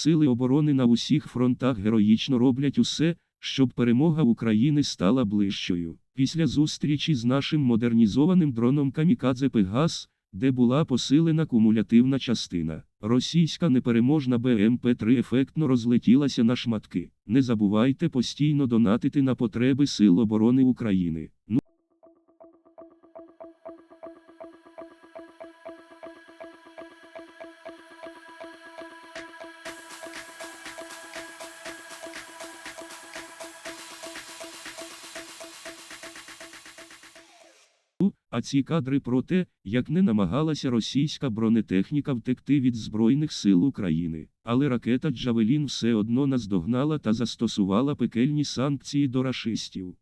Сили оборони на усіх фронтах героїчно роблять усе, щоб перемога України стала ближчою. Після зустрічі з нашим модернізованим дроном Камікадзе Пегас, де була посилена кумулятивна частина, російська непереможна БМП-3 ефектно розлетілася на шматки. Не забувайте постійно донатити на потреби Сил оборони України. А ці кадри про те, як не намагалася російська бронетехніка втекти від Збройних сил України. Але ракета Джавелін все одно наздогнала та застосувала пекельні санкції до рашистів.